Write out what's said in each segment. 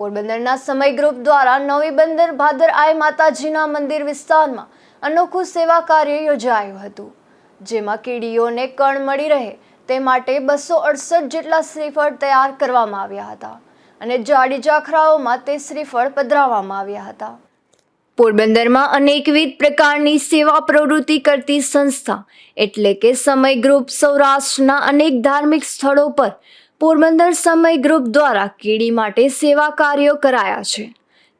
પોરબંદરના સમય ગ્રુપ દ્વારા નવી બંદર ભાદર આય માતાજીના મંદિર વિસ્તારમાં અનોખું સેવા કાર્ય યોજાયું હતું, જેમાં કીડીઓને કણ મળી રહે તે માટે બસો અડસઠ જેટલા શ્રીફળ તૈયાર કરવામાં આવ્યા હતા અને જાડી જાખરાઓમાં તે શ્રીફળ પધરાવવામાં આવ્યા હતા. પોરબંદરમાં અનેકવિધ પ્રકારની સેવા પ્રવૃત્તિ કરતી સંસ્થા એટલે કે સમય ગ્રુપ સૌરાષ્ટ્રના અનેક ધાર્મિક સ્થળો પર પોરબંદર સમય ગ્રુપ દ્વારા કીડી માટે સેવા કાર્યો કરાયા છે.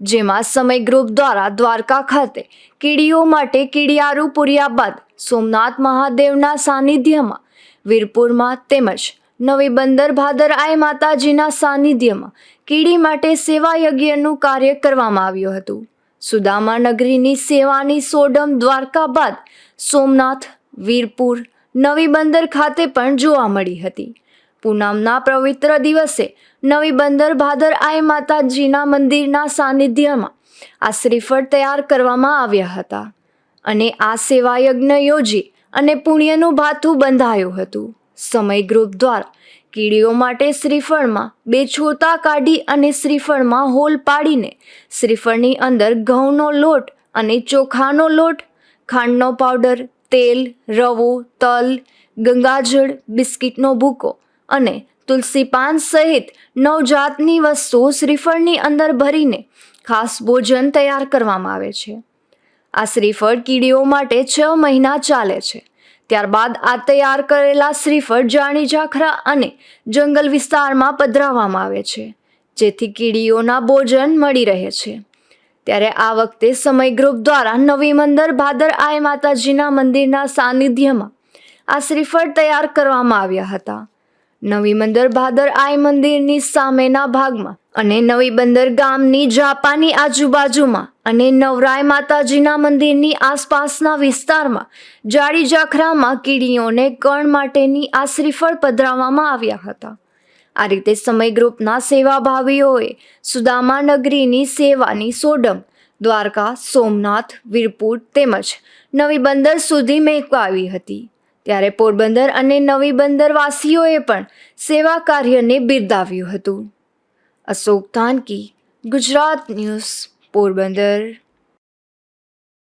જેમાં સમય ગ્રુપ દ્વારા દ્વારકા ખાતે કીડીઓ માટે કીડિયારું પૂર્યા બાદ સોમનાથ મહાદેવના સાનિધ્યમાં, વીરપુરમાં તેમજ નવી બંદર ભાદર આય માતાજીના સાનિધ્યમાં કીડી માટે સેવા યજ્ઞનું કાર્ય કરવામાં આવ્યું હતું. સુદામા નગરીની સેવાની સોડમ દ્વારકા બાદ સોમનાથ, વીરપુર, નવી બંદર ખાતે પણ જોવા મળી હતી. પૂનમના પવિત્ર દિવસે નવી બંદર ભાદર આય માતાજીના મંદિરના સાનિધ્યમાં આ શ્રીફળ તૈયાર કરવામાં આવ્યા હતા. અને આ સેવા યજ્ઞ યોજી અને પુણ્યનું ભાથું બંધાયું હતું. સમય ગ્રુપ દ્વારા કીડીઓ માટે શ્રીફળમાં બે છોતા કાઢી અને શ્રીફળમાં હોલ પાડીને શ્રીફળની અંદર ઘઉંનો લોટ અને ચોખાનો લોટ, ખાંડનો પાવડર, તેલ, રવો, તલ, ગંગાજળ, બિસ્કિટનો ભૂકો અને તુલસી પાન સહિત નવજાતની વસ્તુ શ્રીફળની અંદર ભરીને ખાસ ભોજન તૈયાર કરવામાં આવે છે. આ શ્રીફળ કીડીઓ માટે છ મહિના ચાલે છે. ત્યારબાદ આ તૈયાર કરેલા શ્રીફળ જાણી જાખરા અને જંગલ વિસ્તારમાં પધરાવવામાં આવે છે, જેથી કીડીઓના ભોજન મળી રહે છે. ત્યારે આ વખતે સમય ગ્રુપ દ્વારા નવી મંદર ભાદર આય માતાજીના મંદિરના સાનિધ્યમાં આ શ્રીફળ તૈયાર કરવામાં આવ્યા હતા. નવી બંદર ભાદર આય મંદિરની સામેના ભાગમાં અને નવી બંદર ગામની જાપાની આજુબાજુમાં અને નવરાય માતાજીના મંદિરની આસપાસના વિસ્તારમાં જાડી જાખરામાં કીડીઓને કણ માટેની આ શ્રીફળ પધરાવવામાં આવ્યા હતા. આ રીતે સમય ગ્રુપના સેવાભાવીઓએ સુદામા નગરીની સેવાની સોડમ, દ્વારકા, સોમનાથ, વીરપુર તેમજ નવી બંદર સુધી મેકવાવી હતી. ત્યારે પોરબંદર અને નવી બંદરવાસીઓએ પણ સેવા કાર્યને બિરદાવ્યું હતું. અશોક તાનકી ગુજરાત ન્યૂઝ, પોરબંદર.